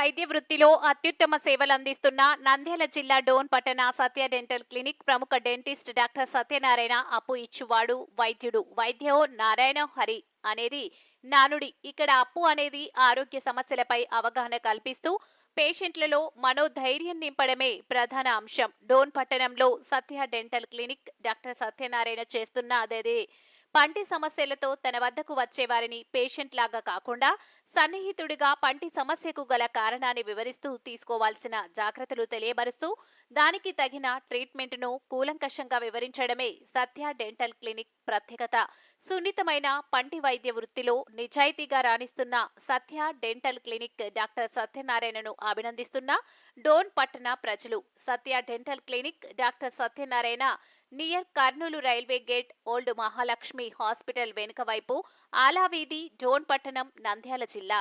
వైద్య వృత్తిలో అత్యుత్తమ సేవలు అందిస్తున్న నంద్యాల జిల్లా డోన్ పట్టణ సత్య డెంటల్ క్లినిక్ ప్రముఖ డెంటిస్ట్ డాక్టర్ సత్యనారాయణ అప్పు ఇచ్చువాడు వైద్యుడు. వైద్యో నారాయణ హరి అనేది నానుడి. ఇక్కడ అప్పు అనేది ఆరోగ్య సమస్యలపై అవగాహన కల్పిస్తూ పేషెంట్లలో మనోధైర్యం నింపడమే ప్రధాన అంశం. డోన్ పట్టణంలో Satya dental clinic doctor Satyanarayana చేస్తున్న అదే పంటి సమస్యలతో తన వద్దకు వచ్చేవారిని పేషెంట్ లాగా కాకుండా సన్నిహితుడిగా పంటి సమస్యకు గల కారణాన్ని వివరిస్తూ తీసుకోవాల్సిన జాగ్రత్తలు తెలియబరుస్తూ దానికి తగిన ట్రీట్మెంట్ను కూలంకషంగా వివరించడమే సత్య డెంటల్ క్లినిక్ ప్రత్యేకత. సున్నితమైన పంటి వైద్య వృత్తిలో నిజాయితీగా రాణిస్తున్న సత్య డెంటల్ క్లినిక్ డాక్టర్ సత్యనారాయణను అభినందిస్తున్న డోన్ పట్టణ ప్రజలు. Satya dental clinic doctor Satyanarayana near Kurnool railway gate old Mahalakshmi hospital వెనుక వైపు ఆలావీధి డోన్ పట్టణం నంద్యాల జిల్లా.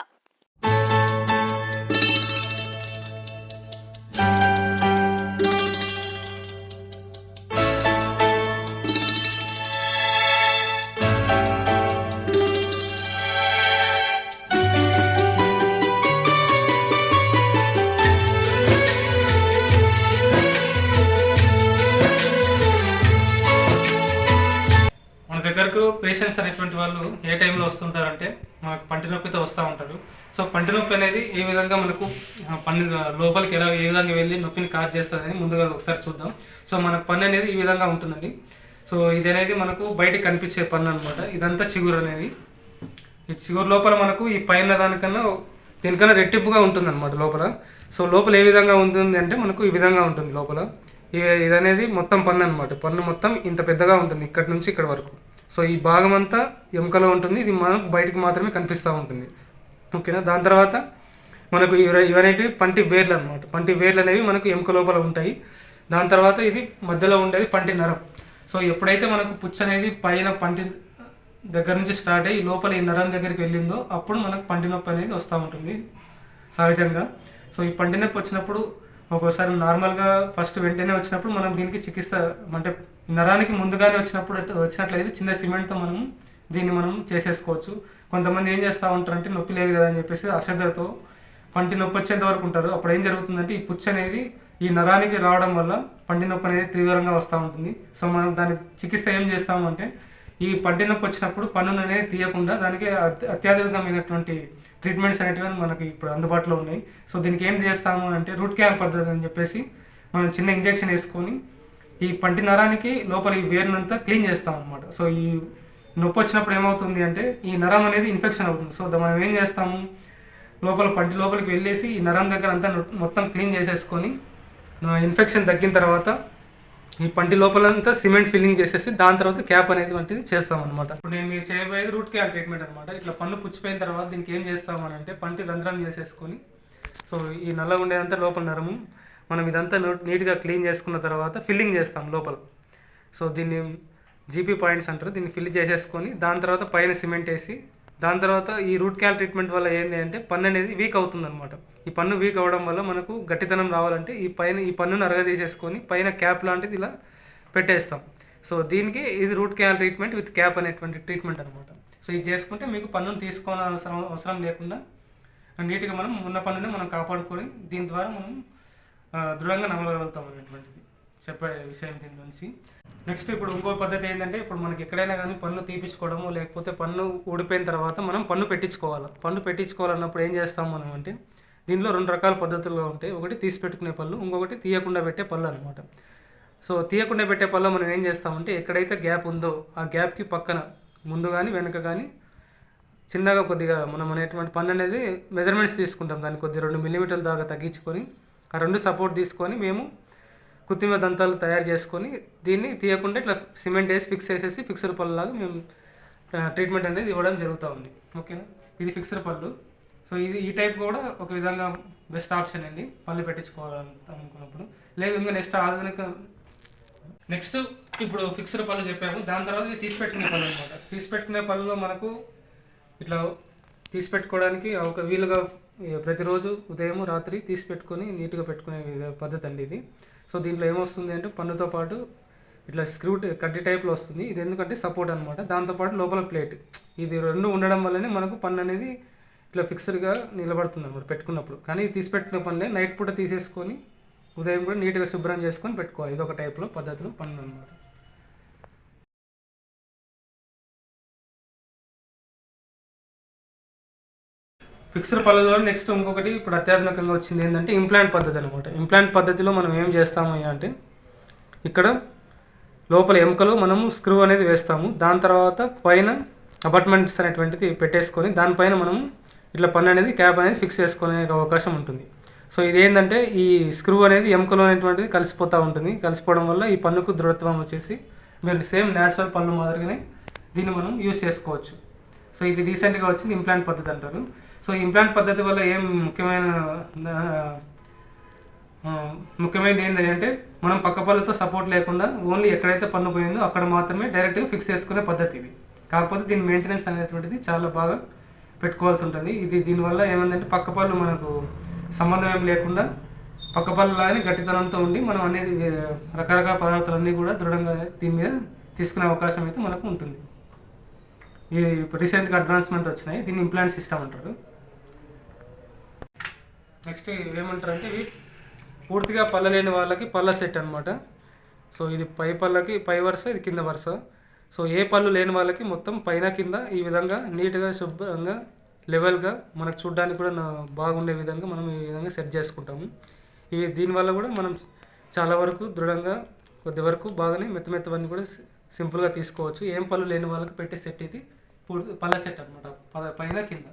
పేషెంట్స్ అనేటువంటి వాళ్ళు ఏ టైంలో వస్తుంటారంటే మనకు పంటి నొప్పితో వస్తూ ఉంటారు. సో పంటి నొప్పి అనేది ఏ విధంగా మనకు పన్ను లోపలికి ఎలా ఏ విధంగా వెళ్ళి నొప్పిని కాజ్ చేస్తుంది అని ముందుగా ఒకసారి చూద్దాం. సో మనకు పన్ను అనేది ఈ విధంగా ఉంటుందండి. సో ఇది అనేది మనకు బయటికి కనిపించే పన్ను అనమాట ఇదంతా చిగురు అనేది. ఈ చిగురు లోపల మనకు ఈ పైన దానికన్నా దీనికన్నా రెట్టింపుగా ఉంటుంది అనమాట లోపల. సో లోపల ఏ విధంగా ఉంటుంది అంటే మనకు ఈ విధంగా ఉంటుంది లోపల. ఇది అనేది మొత్తం పన్ను అనమాట పన్ను మొత్తం ఇంత పెద్దగా ఉంటుంది ఇక్కడ నుంచి ఇక్కడ వరకు. సో ఈ భాగం అంతా ఎముకలో ఉంటుంది. ఇది మనకు బయటకు మాత్రమే కనిపిస్తూ ఉంటుంది. ఓకేనా? దాని తర్వాత మనకు ఇవనేటివి పంటి వేర్లు అనమాట పంటి వేర్లు అనేవి మనకు ఎముక లోపల ఉంటాయి. దాని తర్వాత ఇది మధ్యలో ఉండేది పంటి నరం. సో ఎప్పుడైతే మనకు పుచ్చు అనేది పైన పంటి దగ్గర నుంచి స్టార్ట్ అయ్యి లోపల ఈ నరం దగ్గరికి వెళ్ళిందో అప్పుడు మనకు పంటి నొప్పి అనేది వస్తూ ఉంటుంది సహజంగా. సో ఈ పంటి నొప్పి వచ్చినప్పుడు ఒక్కోసారి నార్మల్గా ఫస్ట్ వెంటనే వచ్చినప్పుడు మనం దీనికి చికిత్స అంటే నరానికి ముందుగానే వచ్చినప్పుడు వచ్చినట్లయితే చిన్న సిమెంట్తో మనం దీన్ని మనం చేసేసుకోవచ్చు. కొంతమంది ఏం చేస్తూ ఉంటారంటే నొప్పి లేదు కదా అని చెప్పేసి అశ్రద్ధతో పంటి నొప్పి వచ్చేంత వరకు ఉంటారు. అప్పుడు ఏం జరుగుతుందంటే ఈ పుచ్చు అనేది ఈ నరానికి రావడం వల్ల పంటి నొప్పి అనేది తీవ్రంగా వస్తూ ఉంటుంది. సో మనం దాని చికిత్స ఏం చేస్తాము అంటే ఈ పంటి నొప్పి వచ్చినప్పుడు పన్నును అనేది తీయకుండా దానికి అత్యాధునికమైనటువంటి ట్రీట్మెంట్స్ అనేటివి మనకి ఇప్పుడు అందుబాటులో ఉన్నాయి. సో దీనికి ఏం చేస్తాము అంటే రూట్ క్యాన్ పద్ధతి అని చెప్పేసి మనం చిన్న ఇంజెక్షన్ వేసుకొని ఈ పంటి నరానికి లోపల ఈ వేరునంతా క్లీన్ చేస్తాం అనమాట సో ఈ నొప్పి వచ్చినప్పుడు ఏమవుతుంది అంటే ఈ నరం అనేది ఇన్ఫెక్షన్ అవుతుంది. సో మనం ఏం చేస్తాము? లోపల పంటి లోపలికి వెళ్ళేసి ఈ నరం దగ్గర అంతా మొత్తం క్లీన్ చేసేసుకొని ఇన్ఫెక్షన్ తగ్గిన తర్వాత ఈ పంటి లోపలంతా సిమెంట్ ఫిల్లింగ్ చేసేసి దాని తర్వాత క్యాప్ అనేది వంటిది చేస్తాం అనమాట ఇప్పుడు నేను మీరు చేయబోయేది రూట్ క్యాప్ ట్రీట్మెంట్ అనమాట ఇట్లా పన్ను పుచ్చిపోయిన తర్వాత దీనికి ఏం చేస్తామని అంటే పంటి రంధ్రం చేసేసుకొని సో ఈ నల్లగా ఉండేదంతా లోపల నరము మనం ఇదంతా నీట్గా క్లీన్ చేసుకున్న తర్వాత ఫిల్లింగ్ చేస్తాం లోపల. సో దీన్ని జీపీ పాయింట్స్ అంటారు. దీన్ని ఫిల్ చేసేసుకొని దాని తర్వాత పైన సిమెంట్ వేసి దాని తర్వాత ఈ రూట్ క్యాన్ ట్రీట్మెంట్ వల్ల ఏంటి అంటే పన్ను అనేది వీక్ అవుతుందన్నమాట. ఈ పన్ను వీక్ అవ్వడం వల్ల మనకు గట్టితనం రావాలంటే ఈ పైన ఈ పన్నును అరగదీసేసుకొని పైన క్యాప్ లాంటిది ఇలా పెట్టేస్తాం. సో దీనికి ఇది root canal treatment with cap అనేటువంటి ట్రీట్మెంట్ అనమాట సో ఇది చేసుకుంటే మీకు పన్నును తీసుకోవాల్సిన అవసరం అవసరం లేకుండా నీట్గా మనం ఉన్న పన్నుని మనం కాపాడుకొని దీని ద్వారా మనం దృఢంగా నమ్మగలుగుతాం అనేటువంటిది చెప్పే విషయం దీని నుంచి నెక్స్ట్ ఇప్పుడు ఇంకో పద్ధతి ఏంటంటే ఇప్పుడు మనకి ఎక్కడైనా కానీ పన్ను తీపించుకోవడము లేకపోతే పన్ను ఊడిపోయిన తర్వాత మనం పన్ను పెట్టించుకోవాలి? పన్ను పెట్టించుకోవాలన్నప్పుడు ఏం చేస్తాం మనం అంటే దీనిలో రెండు రకాల పద్ధతులుగా ఉంటాయి. ఒకటి తీసి పెట్టుకునే పళ్ళు ఇంకొకటి తీయకుండా పెట్టే పళ్ళు అనమాట సో తీయకుండా పెట్టే పళ్ళు మనం ఏం చేస్తామంటే ఎక్కడైతే గ్యాప్ ఉందో ఆ గ్యాప్కి పక్కన ముందు కానీ వెనక కానీ చిన్నగా కొద్దిగా మనం అనేటువంటి పన్ను అనేది మెజర్మెంట్స్ తీసుకుంటాం. దాన్ని కొద్ది రెండు మిల్లీమీటర్ల దాకా తగ్గించుకొని ఆ రెండు సపోర్ట్ తీసుకొని మేము కృత్రిమ దంతాలు తయారు చేసుకొని దీన్ని తీయకుండా ఇట్లా సిమెంట్ వేసి ఫిక్స్ చేసేసి ఫిక్స్డ్ పళ్ళలాగా మేము ట్రీట్మెంట్ అనేది ఇవ్వడం జరుగుతూ ఉంది. ఓకేనా ఇది ఫిక్స్డ్ పళ్ళు. సో ఇది ఈ టైప్ కూడా ఒక విధంగా బెస్ట్ ఆప్షన్ అండి. పళ్ళు పెట్టించుకోవాలనుకున్నప్పుడు. లేదు ఇంకా నెక్స్ట్ ఆధునిక నెక్స్ట్ ఇప్పుడు ఫిక్స్డ్ పళ్ళు చెప్పాము. దాని తర్వాత ఇది తీసి పళ్ళు అనమాట తీసిపెట్టుకునే పళ్ళులో మనకు ఇట్లా తీసిపెట్టుకోవడానికి ఒక వీలుగా ప్రతిరోజు ఉదయం రాత్రి తీసి పెట్టుకొని నీట్గా పెట్టుకునే పద్ధతి అండి ఇది. సో దీంట్లో ఏమొస్తుంది అంటే పన్నుతో పాటు ఇట్లా స్క్రూ ట- కడ్డీ టైప్లో వస్తుంది. ఇది ఎందుకంటే సపోర్ట్ అనమాట దాంతోపాటు లోపల ప్లేట్. ఇది రెండు ఉండడం వల్లనే మనకు పన్ను అనేది ఇట్లా ఫిక్స్డ్గా నిలబడుతుంది అనమాట పెట్టుకున్నప్పుడు. కానీ తీసి పెట్టిన పనులే నైట్ పూట తీసేసుకొని ఉదయం కూడా నీట్గా శుభ్రం చేసుకొని పెట్టుకోవాలి. ఇది ఒక టైప్లో పద్ధతిలో పన్ను అనమాట ఫిక్స్డ్ పళ్ళలో నెక్స్ట్ ఇంకొకటి ఇప్పుడు అత్యాధునికంగా వచ్చింది ఏంటంటే ఇంప్లాంట్ పద్ధతి అనమాట ఇంప్లాంట్ పద్ధతిలో మనం ఏం చేస్తాము అంటే ఇక్కడ లోపల ఎముకలు మనము స్క్రూ అనేది వేస్తాము. దాని తర్వాత పైన అపార్ట్మెంట్స్ అనేటువంటిది పెట్టేసుకొని దానిపైన మనము ఇట్లా పన్ను అనేది క్యాప్ అనేది ఫిక్స్ చేసుకునే అవకాశం ఉంటుంది. సో ఇది ఏంటంటే ఈ స్క్రూ అనేది ఎముకలు అనేటువంటిది కలిసిపోతూ ఉంటుంది. కలిసిపోవడం వల్ల ఈ పన్నుకు దృఢత్వం వచ్చేసి మీరు సేమ్ న్యాచురల్ పన్ను మాదిరిగానే దీన్ని మనం యూస్ చేసుకోవచ్చు. సో ఇది రీసెంట్గా వచ్చింది ఇంప్లాంట్ పద్ధతి అంటారు. సో ఇంప్లాంట్ పద్ధతి వల్ల ఏం ముఖ్యమైన ముఖ్యమైనది ఏంటంటే అంటే మనం పక్క పళ్ళతో సపోర్ట్ లేకుండా ఓన్లీ ఎక్కడైతే పన్ను పోయిందో అక్కడ మాత్రమే డైరెక్ట్గా ఫిక్స్ చేసుకునే పద్ధతి ఇది. కాకపోతే దీని మెయింటెనెన్స్ అనేటువంటిది చాలా బాగా పెట్టుకోవాల్సి ఉంటుంది. ఇది దీనివల్ల ఏమైందంటే పక్క పళ్ళు మనకు సంబంధం ఏం లేకుండా పక్క పళ్ళలాగానే గట్టితనంతో ఉండి మనం అనేది రకరకాల పదార్థాలన్నీ కూడా దృఢంగా దీని మీద తీసుకునే అవకాశం అయితే మనకు ఉంటుంది. ఈ రీసెంట్గా అడ్వాన్స్మెంట్ వచ్చినాయి. దీన్ని ఇంప్లాంట్ సిస్టమ్ అంటారు. నెక్స్ట్ ఏమంటారు అంటే ఇవి పూర్తిగా పళ్ళ లేని వాళ్ళకి పళ్ళ సెట్ అనమాట సో ఇది పై పళ్ళకి పై వరుస ఇది కింద వరుస. సో ఏ పళ్ళు లేని వాళ్ళకి మొత్తం పైన కింద ఈ విధంగా నీట్గా శుభ్రంగా లెవెల్గా మనకు చూడడానికి కూడా బాగుండే విధంగా మనం ఈ విధంగా సెట్ చేసుకుంటాము. ఇవి దీనివల్ల కూడా మనం చాలా వరకు దృఢంగా కొద్ది వరకు బాగానే మెత్త మెత్తవన్నీ కూడా సింపుల్గా తీసుకోవచ్చు. ఏం పళ్ళు లేని వాళ్ళకి పెట్టే సెట్ ఇది పూర్తి పళ్ళ సెట్ అనమాట పైన కింద.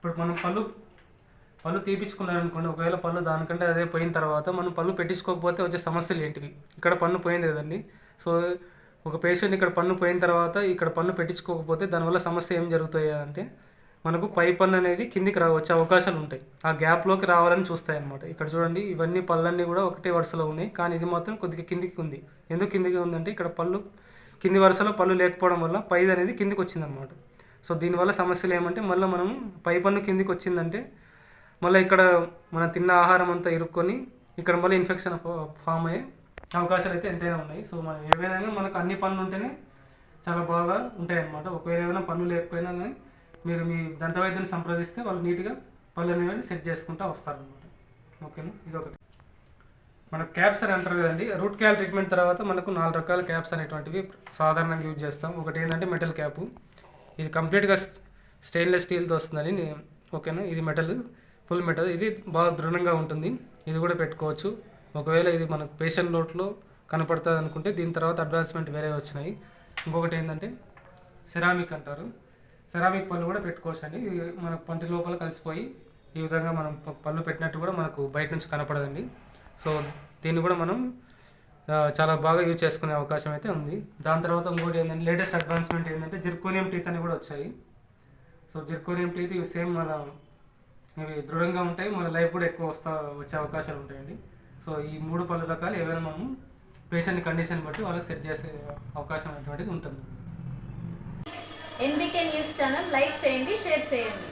ఇప్పుడు మనం పళ్ళు పళ్ళు తీపించుకున్నారనుకోండి ఒకవేళ పళ్ళు దానికంటే అదే పోయిన తర్వాత మనం పళ్ళు పెట్టించుకోకపోతే వచ్చే సమస్యలు ఏంటివి? ఇక్కడ పన్ను పోయింది కదండి. సో ఒక పేషెంట్ ఇక్కడ పన్ను పోయిన తర్వాత ఇక్కడ పన్ను పెట్టించుకోకపోతే దానివల్ల సమస్య ఏం జరుగుతాయి అంటే మనకు పై పన్ను అనేది కిందికి రా వచ్చే అవకాశాలు ఉంటాయి. ఆ గ్యాప్లోకి రావాలని చూస్తాయి అన్నమాట ఇక్కడ చూడండి ఇవన్నీ పళ్ళన్నీ కూడా ఒకటే వరుసలో ఉన్నాయి. కానీ ఇది మాత్రం కొద్దిగా కిందికి ఉంది. ఎందుకు కిందికి ఉందంటే ఇక్కడ పళ్ళు కింది వరుసలో పళ్ళు లేకపోవడం వల్ల పైది అనేది కిందికి వచ్చిందనమాట సో దీనివల్ల సమస్యలు ఏమంటే మళ్ళీ మనం పై పన్ను కిందికి వచ్చిందంటే మళ్ళీ ఇక్కడ మనం తిన్న ఆహారం అంతా ఇరుక్కొని ఇక్కడ మళ్ళీ ఇన్ఫెక్షన్ ఫామ్ అయ్యే అవకాశాలు అయితే ఎంతైనా ఉన్నాయి. సో మనం ఏ విధంగా మనకు అన్ని పనులు ఉంటేనే చాలా బాగా ఉంటాయి అన్నమాట ఒకవేళ ఏమైనా పనులు లేకపోయినా కానీ మీరు మీ దంతవైద్యుని సంప్రదిస్తే వాళ్ళు నీట్గా పళ్ళు అనేవి సెట్ చేసుకుంటూ వస్తారనమాట ఓకేనా? ఇది ఒకటి మన క్యాప్స్ అని అంటారు కదండి రూట్ క్యాల్ ట్రీట్మెంట్ తర్వాత మనకు నాలుగు రకాల క్యాప్స్ అనేటువంటివి సాధారణంగా యూజ్ చేస్తాం. ఒకటి ఏంటంటే మెటల్ క్యాప్ ఇది కంప్లీట్గా స్టెయిన్లెస్ స్టీల్తో వస్తుందని ఓకేనా? ఇది మెటల్ ఫుల్ మెటల్. ఇది బాగా దృఢంగా ఉంటుంది. ఇది కూడా పెట్టుకోవచ్చు. ఒకవేళ ఇది మనకు పేషెంట్ నోట్లో కనపడుతుంది అనుకుంటే దీని తర్వాత అడ్వాన్స్మెంట్ వేరే వచ్చినాయి. ఇంకొకటి ఏంటంటే సెరామిక్ అంటారు. సెరామిక్ పళ్ళు కూడా పెట్టుకోవచ్చు అండి ఇది మన పంటి లోపల కలిసిపోయి ఈ విధంగా మనం పళ్ళు పెట్టినట్టు కూడా మనకు బయట నుంచి కనపడదండి. సో దీన్ని కూడా మనం చాలా బాగా యూజ్ చేసుకునే అవకాశం అయితే ఉంది. దాని తర్వాత ఇంకోటి ఏంటంటే లేటెస్ట్ అడ్వాన్స్మెంట్ ఏంటంటే జిర్కోనియం టీత్ అని కూడా వచ్చాయి. సో జిర్కోనియం టీత్ ఇవి సేమ్ మన ఇవి దృఢంగా ఉంటాయి. మన లైఫ్ కూడా ఎక్కువ వస్తా వచ్చే అవకాశాలు ఉంటాయండి. సో ఈ మూడు పలు రకాలు ఏవైనా మనము పేషెంట్ కండిషన్ బట్టి వాళ్ళకి సెట్ చేసే అవకాశం అటువంటిది ఉంటుంది. ఎన్బికే న్యూస్ ఛానల్ లైక్ చేయండి షేర్ చేయండి.